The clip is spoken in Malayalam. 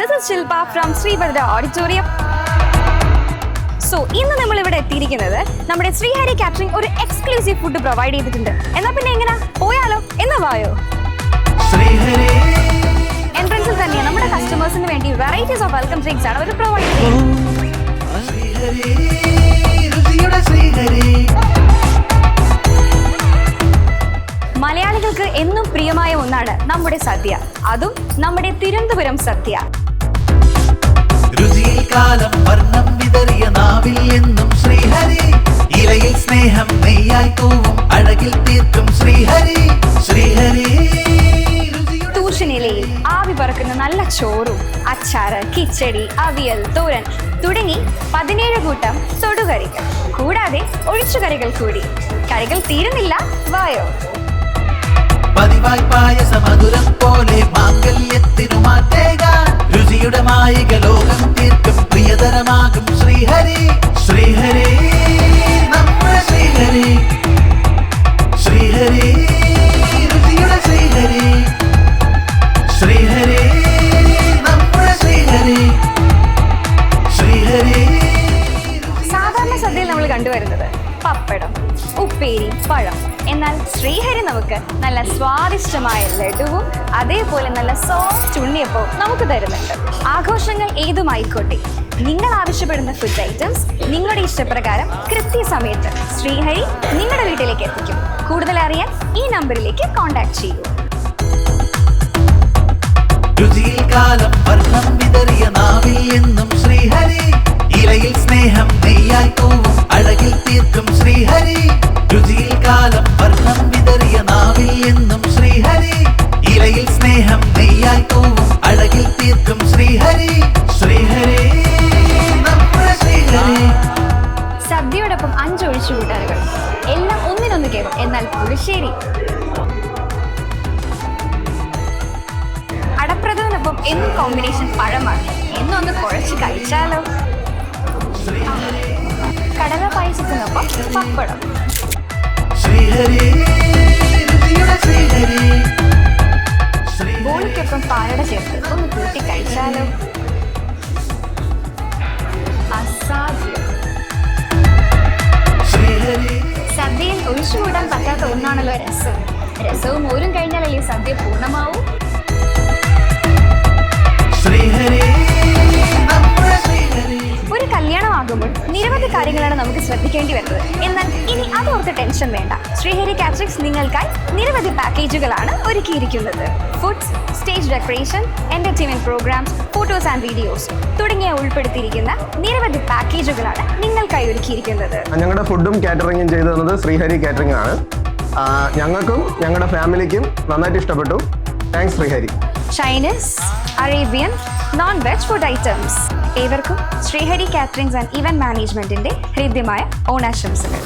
This is Shilpa from Sreebhadra auditorium so ഇന്ന് നമ്മൾ ഇവിടെ എത്തിയിരിക്കുന്നത് നമ്മുടെ ശ്രീഹരി കാറ്ററിംഗ് ഒരു എക്സ്ക്ലൂസീവ് ഫുഡ് പ്രൊവൈഡ് ചെയ്തിട്ടുണ്ട്. എന്നാ പിന്നെ എങ്ങനെ? പോയാലോ? എന്നാ വായോ? എൻട്രൻസിൽ തന്നെ നമ്മുടെ കസ്റ്റമേഴ്സിന് വേണ്ടി വെറൈറ്റീസ് ഓഫ് വെൽക്കം ഡ്രിങ്ക്സ് ആണ് അവർ പ്രൊവൈഡ് ചെയ്യുന്നത്. മലയാളികൾക്ക് എന്നും പ്രിയമായ ഒന്നാണ് നമ്മുടെ സദ്യ. അതും നമ്മുടെ തിരുവനന്തപുരം സദ്യ. കാലം വർണം വിതറിയ നാവിൽ എന്നും ശ്രീഹരി. ഇലയിൽ സ്നേഹം നെയ്യായി തൂവും അഴകിൽ തീർക്കും ശ്രീഹരി. ശ്രീഹരി രുചിയുടെ തൂഷനിലയിൽ ആവി പറക്കുന്ന നല്ല ചോറും അച്ചാറ് കിച്ചടി അവിയൽ തോരൻ തുടങ്ങി പതിനേഴ് കൂട്ടം തൊടുകറികൾ. കൂടാതെ ഒഴിച്ചുകറികൾ കൂടി. കറികൾ തീരുന്നില്ല വായോ? പതിവായി പായസ മധുരം പോലെ ശ്രീഹരി നമ്മുടെ ശ്രീഹരി. ഉപ്പേരി പഴം. എന്നാൽ ശ്രീഹരി നമുക്ക് നല്ല സ്വാദിഷ്ടമായ ലഡുവും അതേപോലെ നല്ല സോഫ്റ്റ് ഉണ്ണിയപ്പവും നമുക്ക് തരുന്നുണ്ട്. ആഘോഷങ്ങൾ ഏതുമായിക്കോട്ടെ? നിങ്ങൾ ആവശ്യപ്പെടുന്ന ഫുഡ് ഐറ്റംസ് നിങ്ങളുടെ ഇഷ്ടപ്രകാരം കൃത്യസമയത്ത് ശ്രീഹരി നിങ്ങളുടെ വീട്ടിലേക്ക് എത്തിക്കും. കൂടുതൽ അറിയാൻ ഈ നമ്പറിലേക്ക് കോൺടാക്ട് ചെയ്യൂ. രുചിയിൽ നാവിൽ എന്നും ശ്രീഹരി ഇലയിൽ സ്നേഹം നെയ്യായി എന്നാൽ പുളിശ്ശേരി അടപ്രഥമനൊപ്പം എന്നും കോമ്പിനേഷൻ പഴമാണ്? എന്നൊന്ന് കുഴച്ച് കഴിച്ചാലോ? കടല പായസത്തിനൊപ്പം പപ്പടം. ബോളിക്കൊപ്പം പാലട ചേർത്ത് ഒന്ന് കൂട്ടി കഴിച്ചാലോ? അസാധ്യം. ഒഴിച്ചുകൂടാൻ പറ്റാത്ത ഒന്നാണല്ലോ രസം. രസവും മോരും കഴിഞ്ഞാലല്ലേ സദ്യ പൂർണമാവൂ? കല്യാണമാകുമ്പോൾ നിരവധി കാര്യങ്ങളാണ് നമുക്ക് ശ്രദ്ധിക്കേണ്ടി വരുന്നത്. എന്നാൽ ഇനി അതോർത്ത് ടെൻഷൻ വേണ്ട. ശ്രീഹരി കാറ്ററിക്സ് നിങ്ങൾക്കായി നിരവധി പാക്കേജുകളാണ് ഒരുക്കിയിരിക്കുന്നത്. Foods stage decoration entertainment programs photos and videos തുടങ്ങിയ ഉൾപ്പെടുത്തിയിരിക്കുന്ന നിരവധി പാക്കേജുകളാണ് നിങ്ങൾക്കായി ഒരുക്കിയിരിക്കുന്നത്. ഞങ്ങളുടെ ഫുഡും കാറ്ററിംഗും ചെയ്തു തന്നത് ശ്രീഹരി കാറ്ററിംഗ് ആണ്. ഞങ്ങൾക്കും ഞങ്ങളുടെ ഫാമിലിക്കും നന്നായിട്ട് ഇഷ്ടപ്പെട്ടു. Thanks Sreehari. Chinese Arabian non veg food items ഏവർക്കും ശ്രീഹരി കാറ്ററിംഗ്സ് ആൻഡ് ഇവന്റ് മാനേജ്മെന്റിന്റെ ഹൃദ്യമായ ഓണാശംസകൾ.